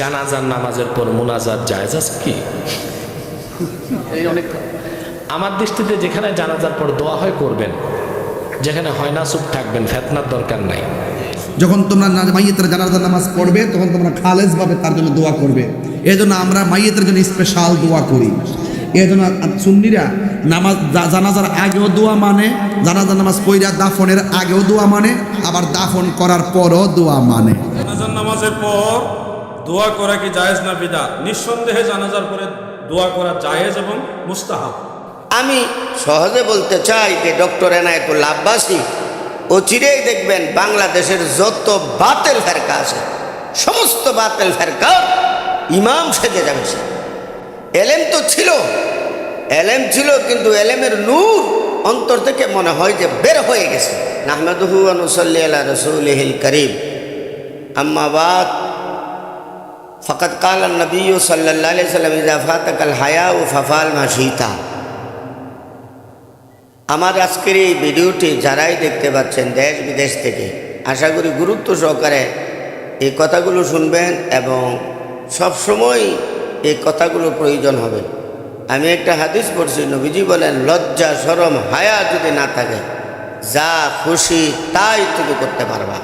জানাজার নামাজের পর মুনাজাত জায়েজ আছে কি? এই অনেক আমার দৃষ্টিতে যেখানে জানাজার পর দোয়া হয় করবেন যেখানে হয় না চুপ থাকবেন ফেতনার দরকার নাই। যখন তোমরা মাইয়েতের জানাজার নামাজ পড়বে তখন তোমরা খালেজ খালেজভাবে তার জন্য দোয়া করবে। এই জন্য আমরা মাইয়েতের জন্য স্পেশাল দোয়া করি। এই জন্য সুন্নিরা নামাজ জানাজার আগেও দোয়া মানে জানাজার নামাজ পইরা দাফনের আগেও দোয়া মানে আবার দাফন করার পরও দোয়া মানে। জানাজার নামাজের পর দোয়া করা কি জায়েজ না বিদা নিঃসন্দেহে জানাজার পরে দোয়া করা জায়েজ এবং মুস্তাহাব। আমি সহজে বলতে চাই যে ডক্টর এনায়তুল আব্বাসী, ও চিরেই দেখবেন বাংলাদেশের যত বাতেল ফেরকা আছে, সমস্ত বাতেল ফেরকা ইমাম সেজে যাবে এলেম তো ছিল, এলেম ছিল কিন্তু এলেমের নূর অন্তর থেকে মনে হয় যে বের হয়ে গেছে। নাহমেদহু অনুসল্লি আল্লাহ রসুলহিল করিম। আম্মাবাদ ফকত কাল নবী সাল্লাহ সাল্লাম ইজাফাত কাল হায়া ও ফফাল মাসিতা আমার আজকের এই ভিডিওটি যারাই দেখতে পাচ্ছেন দেশ বিদেশ থেকে, আশা করি গুরুত্ব সহকারে এই কথাগুলো শুনবেন এবং সব সময় এই কথাগুলো প্রয়োজন হবে। আমি একটা হাদিস পড়ছি, নবীজি বলেন, লজ্জা সরম হায়া যদি না থাকে, যা খুশি তাই তুমি করতে পারবা।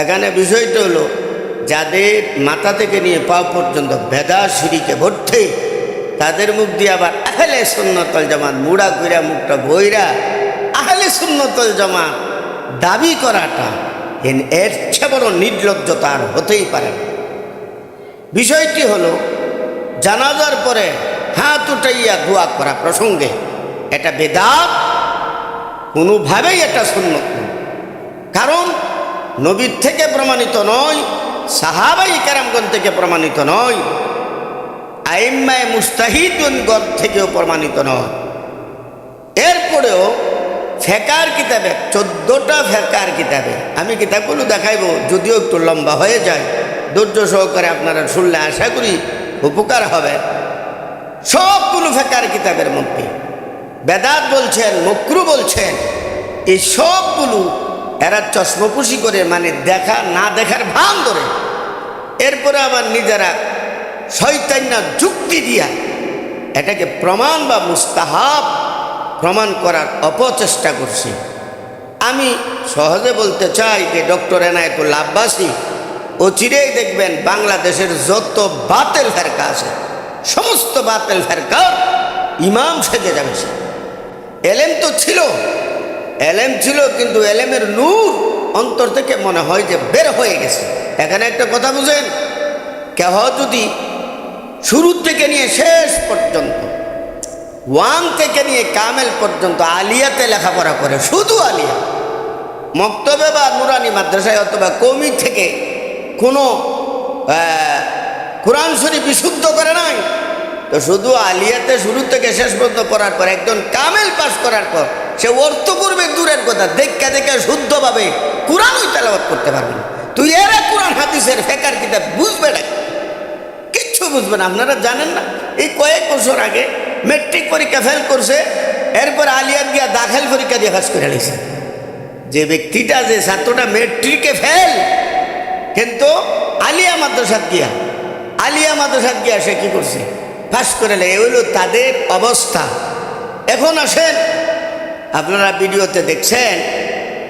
এখানে বিষয়টা হলো যাদের মাথা থেকে নিয়ে পা পর্যন্ত বেদা সিঁড়িকে ভর্তি, তাদের মুখ দিয়ে আবার আহলে সুন্নতল জামাত মুড়া কইরা মুখটা বইরা আহলে সুন্নতল জামাত দাবি করাটা এর চেয়ে বড় নির্লজ্জতা আর হতেই পারে না। বিষয়টি হলো, জানাজার পরে হাত উঠাইয়া দোয়া করা প্রসঙ্গে এটা বেদাত, কোনোভাবেই এটা সুন্নত কারণ নবীর থেকে প্রমাণিত নয় সাহাবাই কারামগণ থেকে প্রমাণিত নয়। আইম্মায় মুস্তাহিদগণ থেকেও প্রমাণিত নয়। এরপরেও ফেকার কিতাবে, চোদ্দোটা ফেকার কিতাবে, আমি কিতাবগুলো দেখাইব, যদিও একটু লম্বা হয়ে যায়। ধৈর্য সহকারে আপনারা শুনলে আশা করি উপকার হবে। সবগুলো ফেকার কিতাবের মধ্যে বেদাত বলছেন, মকরু বলছেন, এই সবগুলো এরা চশমপুষি করে মানে দেখা, না দেখার ভান ধরে। এরপরে আবার নিজেরা শৈতান্যা যুক্তি দিয়া এটাকে প্রমাণ বা মুস্তাহাব প্রমাণ করার অপচেষ্টা করছি। আমি সহজে বলতে চাই যে ডক্টর এনায়তুল আব্বাসী, ও চিরেই দেখবেন বাংলাদেশের যত বাতেল ফেরকা আছে, সমস্ত বাতেল ফেরকা ইমাম সেজে যাবে সে। এলেম তো ছিল এলেম ছিল, কিন্তু এলেমের নূর অন্তর থেকে মনে হয় যে বের হয়ে গেছে। এখানে একটা কথা বুঝেন, কেহ যদি শুরু থেকে নিয়ে শেষ পর্যন্ত ওয়ান থেকে নিয়ে কামেল পর্যন্ত আলিয়াতে লেখাপড়া করে, শুধু আলিয়া, মক্তবে বা নুরানি মাদ্রাসায় অথবা কমি থেকে কোনো কোরআন শরীফ বিশুদ্ধ করে নাই, তো শুধু আলিয়াতে শুরু থেকে শেষ পর্যন্ত পড়ার পর, একজন কামেল পাশ করার পর সে অর্থ করবে দূরের কথা। দেখা দেখা শুদ্ধভাবে কোরআনই তেলাবাদ করতে পারবে না। তুই এরা কোরআন, হাদিসের, ফেকার কিতাব বুঝবে না। কিচ্ছু বুঝবে না। আপনারা জানেন না? এই কয়েক বছর আগে মেট্রিক পরীক্ষা ফেল করছে, এরপর আলিয়াত গিয়া দাখেল পরীক্ষা দিয়ে ফাঁস করে নিয়েছে যে ব্যক্তিটা, যে ছাত্রটা মেট্রিকে ফেল কিন্তু আলিয়া মাদ্রাসাত গিয়া, আলিয়া মাদ্রাসাত গিয়া সে কি করছে? ফাঁস করে এই হলো তাদের অবস্থা। এখন আসেন আপনারা ভিডিওতে দেখছেন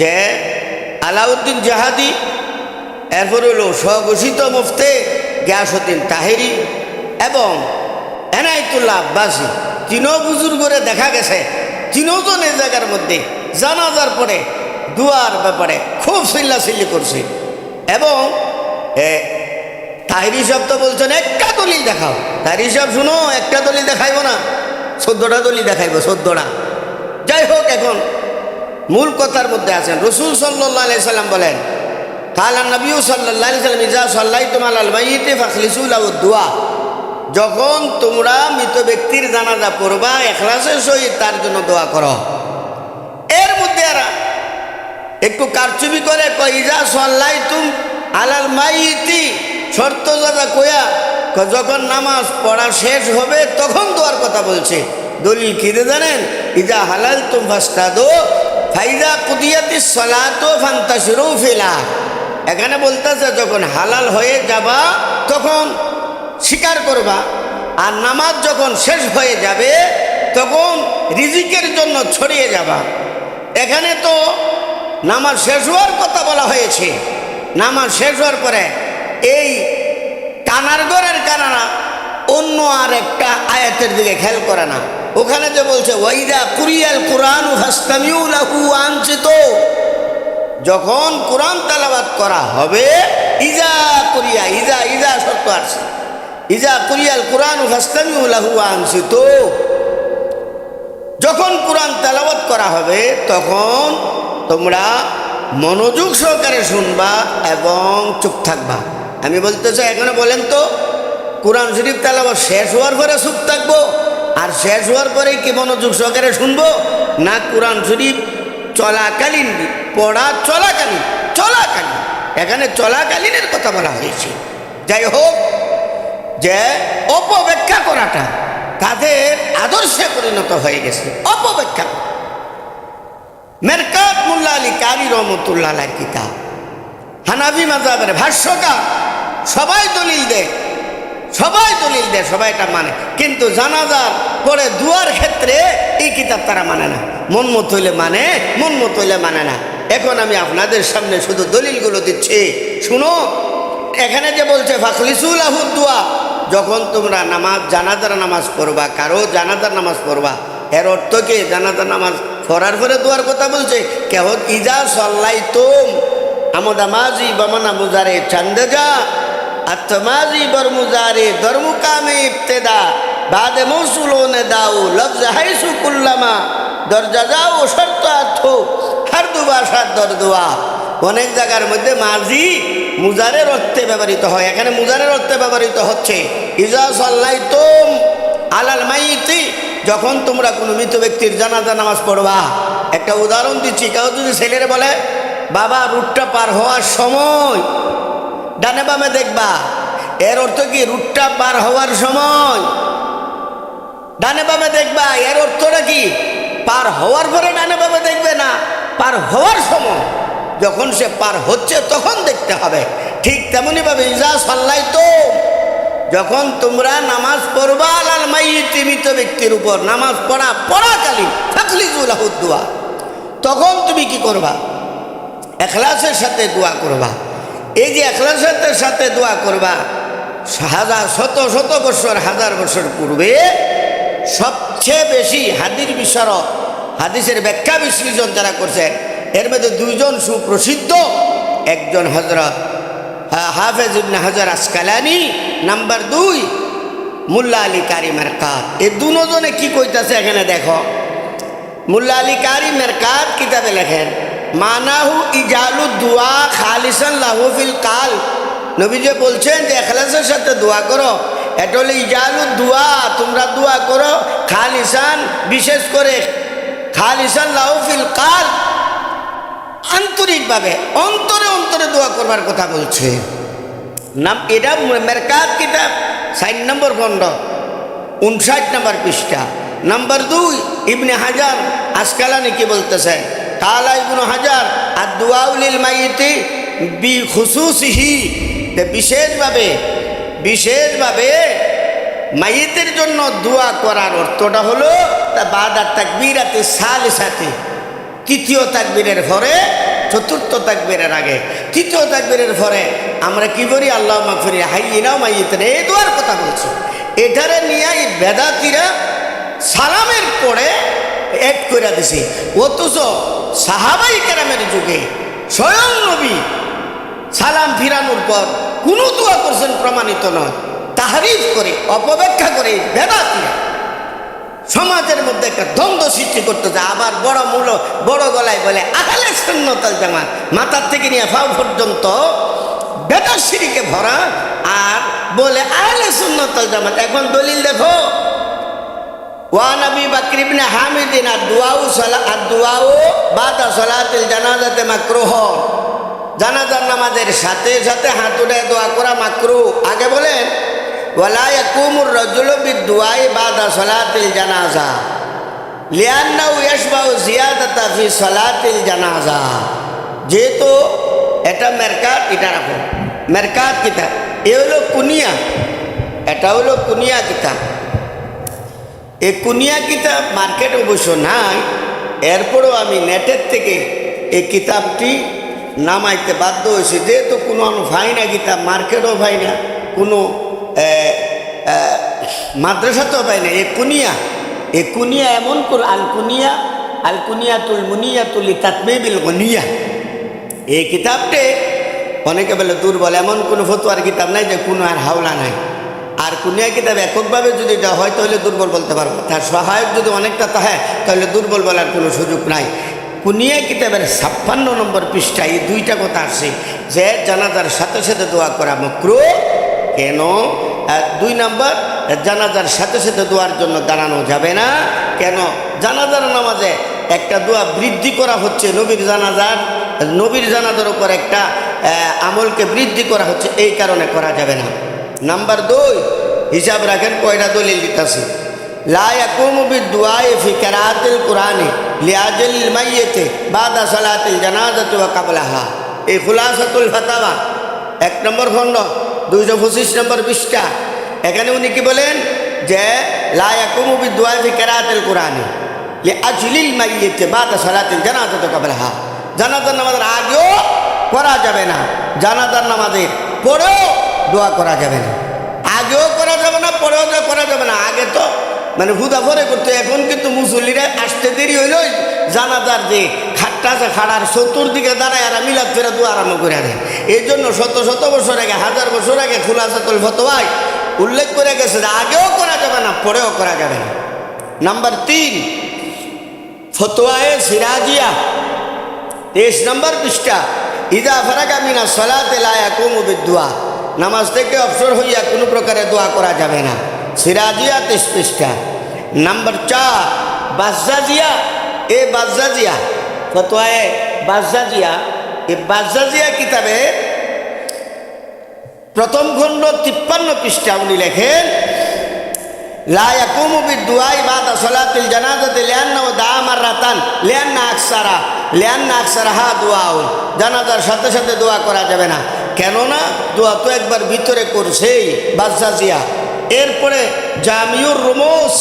যে আলাউদ্দিন জাহাদি, এরপর হলো স্বঘোষিত মুফতে গিয়াসুদ্দিন তাহেরি এবং এনায়তুল্লাহ আব্বাসী। তিনও বুজুর্গরে দেখা গেছে। তিনজন এই জায়গার মধ্যে জানাজার পরে দুয়ার ব্যাপারে খুব চিল্লাচিল্লি করছে। এবং তাহিরি সাহেব তো বলছেন, একটা দলিল দেখাও। তাহিরি সাহেব, শুনো, একটা দলিল দেখাইব না, চোদ্দটা দলিল দেখাইব, চোদ্দটা। যাই হোক এখন মূল কথার মধ্যে আছেন। রসুল সাল্লাম বলেন যখন তোমরা মৃত ব্যক্তির জানাজা পড়বা, এখলাসের সহিত তার জন্য দোয়া করো। এর মধ্যে এরা একটু কারচুপি করে ইজা সাল্লাই তুম আলাল মাইতি। শর্ত দাদা কয় যখন নামাজ পড়া শেষ হবে, তখন দোয়ার কথা বলছে। দলিল কিনে জানেন? ইজা হালাল তুম ফাস্তা দো ফাইজা কুদিয়াতি সলাতো ফান্তাসিরু ফিলা। এখানে বলতেছে, যখন হালাল হয়ে যাবা, তখন স্বীকার করবা। আর নামাজ যখন শেষ হয়ে যাবে, তখন রিজিকের জন্য ছড়িয়ে যাবা। এখানে তো নামাজ শেষ হওয়ার কথা বলা হয়েছে। নামাজ শেষ হওয়ার পরে এই কানার গড়ের কানানা অন্য আর একটা আয়াতের দিকে খেয়াল করে না। ওখানে যে বলছে, ওয়াইদা কুরিয়াল কোরআন হাস্তামিউলাহু আনচিত যখন কোরআন তালাবাত করা হবে, ইজা কুরিয়া, ইজা ইজা শর্ত আসছে ইজা কুরিয়াল কোরআন হাস্তামিউলাহু আনচিত যখন কোরআন তেলাওয়াত করা হবে, তখন তোমরা মনোযোগ সহকারে শুনবা এবং চুপ থাকবা। আমি বলতে চাই, এখানে বলেন তো, কোরআন শরীফ তেলাওয়াত শেষ হওয়ার পরে চুপ থাকব? আর শেষ হওয়ার পরেই কি মনোযোগ সহকারে শুনব? না কোরআন শরীফ চলাকালীন, পড়া চলাকালীন চলাকালীন। এখানে চলাকালীনের কথা বলা হয়েছে। যাই হোক, যে অপব্যাখ্যা করাটা তাদের আদর্শে পরিণত হয়ে গেছে। অপব্যাখ্যা। মেরকাত মুল্লা আলী কারি রহমতুল্লাহ কিতাব। হানাফি মাজাবের ভাষ্যকার সবাই দলিল দেয়। সবাই দলিল দেয়, সবাই এটা মানে। কিন্তু জানাজার পরে দুয়ার ক্ষেত্রে এই কিতাব তারা মানে না। মন মত হইলে মানে মন মত হইলে মানে না। এখন আমি আপনাদের সামনে শুধু দলিলগুলো দিচ্ছি। শুনো, এখানে যে বলছে ফাখলিসুল আহুদ্দুয়া যখন তোমরা নামাজ, জানাজার নামাজ পড়বা, কারও জানাজার নামাজ পড়বা, এর অর্থ কি? জানাজার নামাজ পড়ার পরে দোয়ার কথা বলছে কেহ ইজা সল্লাই তোম আমদা মাজি বমনা মুজারে চান্দে যা আত্মাজি বরমুজারে দরমুকামে ইবতেদা। বাদে মৌসুলোনে দাও লফজ হাইসু কুল্লামা। দরজা যাও, শর্ত আথো হার দুবাসার দরদুয়া অনেক জায়গার মধ্যে মাঝি মুজারের অর্থে ব্যবহৃত হয়। এখানে মুজারের অর্থে ব্যবহৃত হচ্ছে। ইজা সাল্লাই তোম আলাল মাইতি, যখন তোমরা কোনো মৃত ব্যক্তির জানাজা নামাজ পড়বা। একটা উদাহরণ দিচ্ছি, কেউ যদি ছেলের বলে, বাবা, রুটটা পার হওয়ার সময় ডানে বামে দেখবা। এর অর্থ কি? রুটটা পার হওয়ার সময়। ডানে বামে দেখবা, এর অর্থটা কি? পার হওয়ার পরে ডানে বামে দেখবে না, পার হওয়ার সময়। যখন সে পার হচ্ছে, তখন দেখতে হবে। ঠিক তেমনি ভাবে ইজা সাল্লাই তো যখন তোমরা নামাজ পড়বা, আলাল মাইয়িতি মৃত ব্যক্তির উপর নামাজ পড়া পড়াকালীন ফাকলিজুল আহুদ্দুয়া তখন তুমি কি করবা? এখলাসের সাথে দোয়া করবা। এই যে এখলাসের সাথে দোয়া করবা, হাজার, শত শত বছর, হাজার বছর পূর্বে সবচেয়ে বেশি হাদির বিশারক হাদিসের ব্যাখ্যা বিশ্লেষণ যারা করছে, এর মধ্যে দুইজন সুপ্রসিদ্ধ, একজন হজরত হাফেজ হাজার আসকালানি, নাম্বার দুই, মুল্লা আলী কারি মেরকাত। এই দুজনে কি কইতাছে এখানে দেখো? মুল্লা আলী কারি মেরকাত কিতাবে লেখেন মানাহু ইজালু দুয়া খালিসান লাহুফিল কাল। নবী যে বলছেন যে, এখলাসের সাথে দোয়া করো। এটা হলো ইজালু দোয়া, তোমরা দোয়া করো খালিসান, বিশেষ করে খালিসান লাহুফিল কাল। আন্তরিকভাবে, অন্তরে অন্তরে দোয়া করবার কথা বলছে। নাম, এটা মেরকাত কিতাব সাইন নম্বর খণ্ড উনষাট নম্বর পৃষ্ঠা। নাম্বার দুই, ইবনে হাজার আজকালানি কি বলতেছে? কালা ইবনু হাজার আর দুয়াউলিল মাইতি বি খুসুসিহি বিশেষভাবে বিশেষভাবে মাইয়েতের জন্য দোয়া করার অর্থটা হলো, তা বাদার তাকবিরাতে সাল সাথে তৃতীয় তাকবীরের পরে, চতুর্থ তাকবীরের আগে। তৃতীয় তাকবীরের পরে আমরা কি করি? আল্লাহ মাফিরি হাইনাও মাইয়েতের, এই দোয়ার কথা বলছি। এটারে নিয়ে এই বেদাতিরা সালামের পরে এক করে দিছে। অথচ সাহাবাই কেরামের যুগে স্বয়ং নবী সালাম ফিরানোর পর কোনো দোয়া করছেন প্রমাণিত নয়, তাহারিফ করে, অপব্যাখ্যা করে বেদাতিরা সমাজের মধ্যে একটা দ্বন্দ্ব সৃষ্টি করতে যায় আবার বড় মূল, বড় গলায় বলে, আহলে সুন্নতাল জামাত, মাথার থেকে নিয়ে ফাও পর্যন্ত বেটার সিঁড়িকে ভরা আর বলে, আহলে সুন্নতাল জামাত, এখন দলিল দেখো। বাকর ইবনে হামিদিন আর দুয়াউ সালা আর দুয়াউ বাদা সালাতিল জানাজাতে মাকরুহ জানাজার নামাজের সাথে সাথে হাত উঠে দোয়া করা মাকরু আগে বলেন ওয়ালা ইয়াকুমুর রাজুলু বিদুআই বাদা সালাতিল জানাজা লিয়ান্নাহু ইয়াশবাউ জিয়াদাতা ফি সালাতিল জানাজা যেহেতু এটা মেরকাত এটা রাখো মেরকাত কিতাব এ হলো কুনিয়া এটা হলো কুনিয়া কিতাব এই কুনিয়া কিতাব মার্কেট অবশ্য নাই। এরপরও আমি নেটের থেকে এই কিতাবটি নামাইতে বাধ্য হয়েছি। যেহেতু কোনো আমি ভাই না কিতাব মার্কেটও ভাই না কোনো এ, এ, মাদ্রাসাতেও পাই না। এ কুনিয়া এ কুনিয়া এমন করে আল কুনিয়া আল কুনিয়া তুল মুনিয়া তুলি তাতমেবিল গনিয়া। এই কিতাবটে অনেকে বলে দুর্বল এমন কোনো ফতুয়ার কিতাব নাই যে কোনো আর হাওলা নাই। আর কুনিয়া কিতাব এককভাবে যদি দেওয়া হয়, তাহলে দুর্বল বলতে পারব। তার সহায়ক যদি অনেকটা তাহে তাহলে দুর্বল বলার কোনো সুযোগ নাই। কুনিয়া কিতাবের ছাপ্পান্ন নম্বর পৃষ্ঠায় এই দুইটা কথা আসছে যে জানাজার সাথে সাথে দোয়া করা মক্রু। কেন? দুই নম্বর, জানাজার সাথে সাথে দোয়ার জন্য দাঁড়ানো যাবে না। কেন? জানাজার নামাজে একটা দোয়া বৃদ্ধি করা হচ্ছে নবীর জানাজার নবীর জানাজার উপর একটা আমলকে বৃদ্ধি করা হচ্ছে, এই কারণে করা যাবে না। নাম্বার দুই, হিসাব রাখেন কয়টা দলিল দিতেছে। কুরআনি লিআজল মাইয়িতি বাদা সালাতিল জানাজাতি ওয়া কাবলাহা এই খুলাসাতুল ফাতাওয়া, এক নম্বর খণ্ড, দুইশো পঁচিশ নম্বর পৃষ্ঠা। এখানে উনি কি বলেন? যে লা ইয়াকুমু বিদুআই ফি কিরাআতিল কুরআনি লিআজলিল মাইয়িতি বাদা সালাতিল জানাজাতি কাবলাহা জানাজার নামাজের আগেও করা যাবে না। জানাজার নামাজের পরেও দোয়া করা যাবে না। আগেও করা যাবে না, পরেও তো করা যাবে না। আগে তো মানে হুদা পরে করতে, এখন কিন্তু মুসল্লিরা আসতে দেরি হইল, জানাজার যে খাটটা আছে, খাড়ার চতুর্দিকে দাঁড়ায় আর মিলাদ ফেরা দু আরম্ভ করে দেয়। এই জন্য শত শত বছর আগে, হাজার বছর আগে খোলা সাতল ফতোয়াই উল্লেখ করে গেছে যে আগেও করা যাবে না, পরেও করা যাবে না। নাম্বার তিন, ফতোয়ায়ে সিরাজিয়া। তেইশ নম্বর পৃষ্ঠা, ইদা ফারাকা মিনা সলাতে লায়া কুমুবিদ দোয়া নামাজ থেকে অবসর হইয়া কোনো প্রকারে দোয়া করা যাবে না। সিরাজিয়া তেইশ পৃষ্ঠা নাম্বার চার বাজাজিয়া এ বাজাজিয়া ফতোয়ায় বাজাজিয়া এ বাজাজিয়া কিতাবে প্রথম খণ্ড তিপ্পান্ন পৃষ্ঠা উনি লেখেন লায়াকুমু বিদুয়াই বাদ সলাতুল জানাজাতে লিয়ান্না ও দা মাররাতান লিয়ান্না আকসারা লিয়ান্না আকসারা হা দোয়া জানাজার সাথে সাথে দোয়া করা যাবে না। কেননা দোয়া তো একবার ভিতরে করছেই বাদশাজিয়া এরপরে জামিউর রুমুস,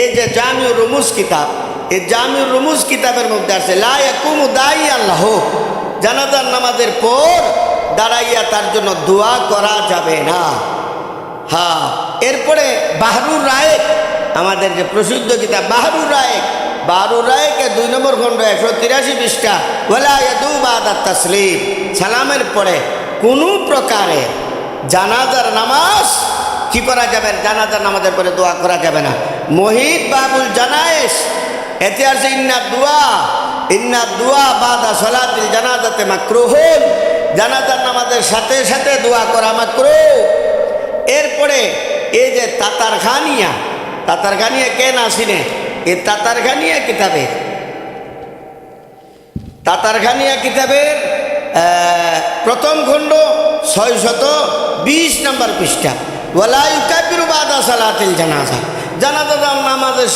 এই যে জামিউর রুমুস কিতাব, এই জামিউর রুমুস কিতাবের মধ্যে আছে, লা ইয়াকুমু দাই আল্লাহ জানাজার নামাজের পর দাঁড়াইয়া তার জন্য দোয়া করা যাবে না। হ্যাঁ এরপরে বাহারুর রায়েক, আমাদের যে প্রসিদ্ধ কিতাব, বাহারুর রায়েক বাহারুর রায়েকে দুই নম্বর খণ্ড একশো তিরাশি পৃষ্ঠা ওলাদু বাদাত তসলিম সালামের পরে কোনো প্রকারে জানাজার নামাজ কি করা যাবে? জানাজার নামাজের পরে দোয়া করা যাবে না। মহিদ বাবুল জানায়েস এতে আছে ইন্না দোয়া ইন্না দোয়া বাদা সলাতিল জানাজাতে মাকরুহুন। জানাজার নামাজের সাথে সাথে দোয়া করা মাকরুহ। এরপরে এই যে তাতার খানিয়া তাতার খানিয়া কে না এই তাতার খানিয়া কিতাবের। তাতার খানিয়া কিতাবের প্রথম খণ্ড ছয় শত বিশ নম্বর পৃষ্ঠা।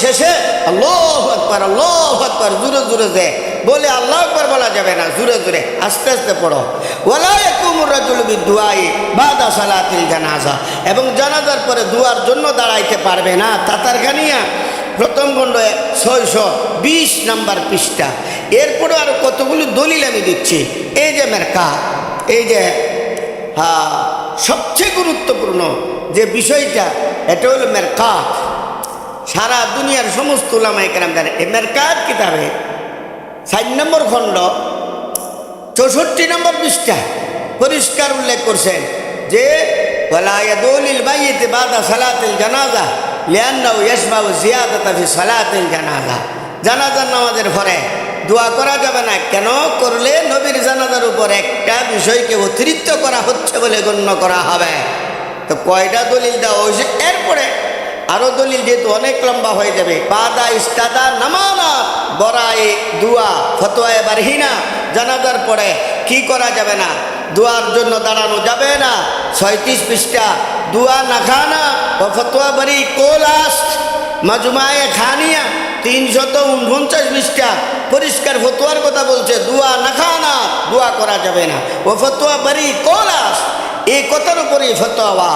শেষে বলে আল্লাহ বলা যাবে না আস্তে আস্তে পড়ো। এবং জানাজার পরে দুয়ার জন্য দাঁড়াইতে পারবে না তাতার খানিয়া প্রথম খণ্ড ছয়শো বিশ নাম্বার পৃষ্ঠা। এরপরে আরও কতগুলো দলিল আমি দিচ্ছি। এই যে মেরকা, এই যে সবচেয়ে গুরুত্বপূর্ণ যে বিষয়টা, এটা হলো মেরকাত সারা দুনিয়ার সমস্ত উলামাই কেরাম জানে, এই মেরকাত কিতাবে ষাট নম্বর খণ্ড, চৌষট্টি নম্বর পৃষ্ঠা পরিষ্কার উল্লেখ করছেন যে ওয়ালায়াদুলিল মাইয়িতি বাদা সালাতিল জানাজা। লিআন্নাহু ইয়াসমাউ জিয়াদাতা ফি সালাতিল জানাজা। জানাজার নামাজের পরে দোয়া করা যাবে না। কেন? করলে নবীর জানাজার উপর একটা বিষয়কে অতিরিক্ত করা হচ্ছে বলে গণ্য করা হবে। তো কয়টা দলিল দেওয়া হয়েছে? এরপরে আরও দলিল যেহেতু অনেক লম্বা হয়ে যাবে। বাদা ইস্তাদা নামানা বরায়ে দুয়া, ফতোয়ায় বারহিনা। জানাজার পরে কি করা যাবে না? দুয়ার জন্য দাঁড়ানো যাবে না। ছয়ত্রিশ পৃষ্ঠা, দুয়া না খানা, ও ফতোয়া বাড়ি কোলাস মাজুমায়ে খানিয়া, তিনশত উনপঞ্চাশ পৃষ্ঠা। পরিষ্কার ফতোয়ার কথা বলছে, দুয়া না খানা, দোয়া করা যাবে না। ও ফতোয়া বাড়ি কোলাস এই কথার উপরে ফতোয়া।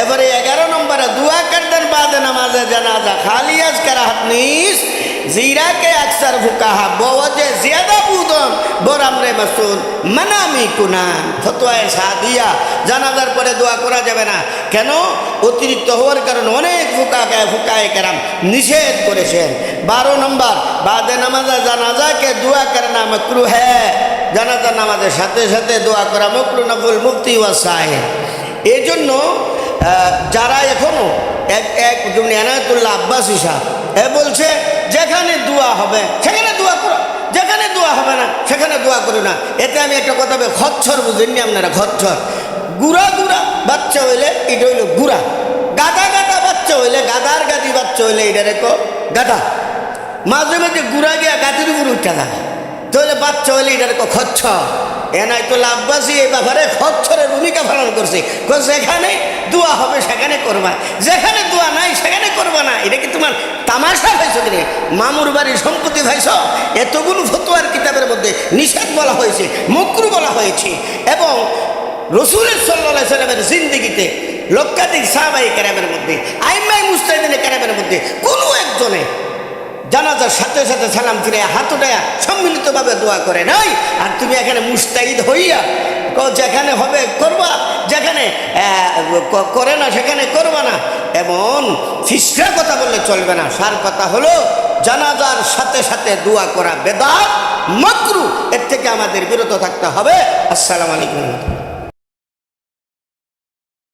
এবারে এগারো নম্বরে, দুয়া করতেন বাদে নামাজে জানাজা, খালি আজ কারাহাত নিস জিরাকে আকসার ফুকাহা, বওয়াজে জিয়াদা বুদন, বরামরে মাসুদ, মানামি কুনা, ফতোয়ায় সাদিয়া জানাজার পরে দোয়া করা যাবে না। কেন? অতিরিক্ত হওয়ার কারণে অনেক ফুকাকে ফুকায় কেরাম নিষেধ করেছেন। বারো নম্বর, বাদে নামাজা জানাজাকে দোয়া করানা মকরু হ্যাঁ জানাজা নামাজের সাথে সাথে দোয়া করা মকরু নফুল মুক্তি ওয়া সাহেব। এই জন্য যারা এখনও এক এক যেমনি এনায়তুল্লাহ আব্বাসী সাহেব, এ বলছে যেখানে দোয়া হবে, সেখানে দোয়া করো। যেখানে দোয়া হবে না, সেখানে দোয়া করো না। এতে আমি একটা কথা বলি খচ্ছর বুঝেননি আপনারা খচ্ছর গুড়া গুড়া বাচ্চা হইলে এটা হইল গুড়া। গাদা গাদা বাচ্চা হইলে, গাদার গাদি বাচ্চা হইলে এটা রেখো গাদা। মাঝে মাঝে গুড়া গিয়া গাদির উপর উঠা থাকে তাহলে বাচ্চা হইলে এটা রেখো খচ্ছর এনায়তুল্লাহ আব্বাসী এই ব্যাপারে খচ্ছরের ভূমিকা পালন করছে। যেখানে দোয়া হবে, সেখানে করবা। যেখানে দোয়া নাই, সেখানে করবা না। এটা কি তোমার তামাশা হয়েছে কিনে? মামুর বাড়ির সম্পত্তি ভাইস, এতগুলো ফতোয়ার কিতাবের মধ্যে নিষেধ বলা হয়েছে, মকরু বলা হয়েছে এবং রসুলের সাল্লাহ সাল্লামের জিন্দিগিতে লক্ষাধিক সাহাবাই ক্যারামের মধ্যে আইমাই মুস্তাহিদিনের ক্যারামের মধ্যে কোনো একজনে জানাজার সাথে সাথে সালাম ফিরে হাত উঠায়া সম্মিলিতভাবে দোয়া করে নাই। আর তুমি এখানে মুস্তাহিদ হইয়া যেখানে হবে করবা, যেখানে করে না, সেখানে করবা না। এমন ফিসরা কথা বললে চলবে না। সার কথা হলো, জানাজার সাথে সাথে দোয়া করা বেদাত, মকরু, এর থেকে আমাদের বিরত থাকতে হবে। আসসালামু আলাইকুম।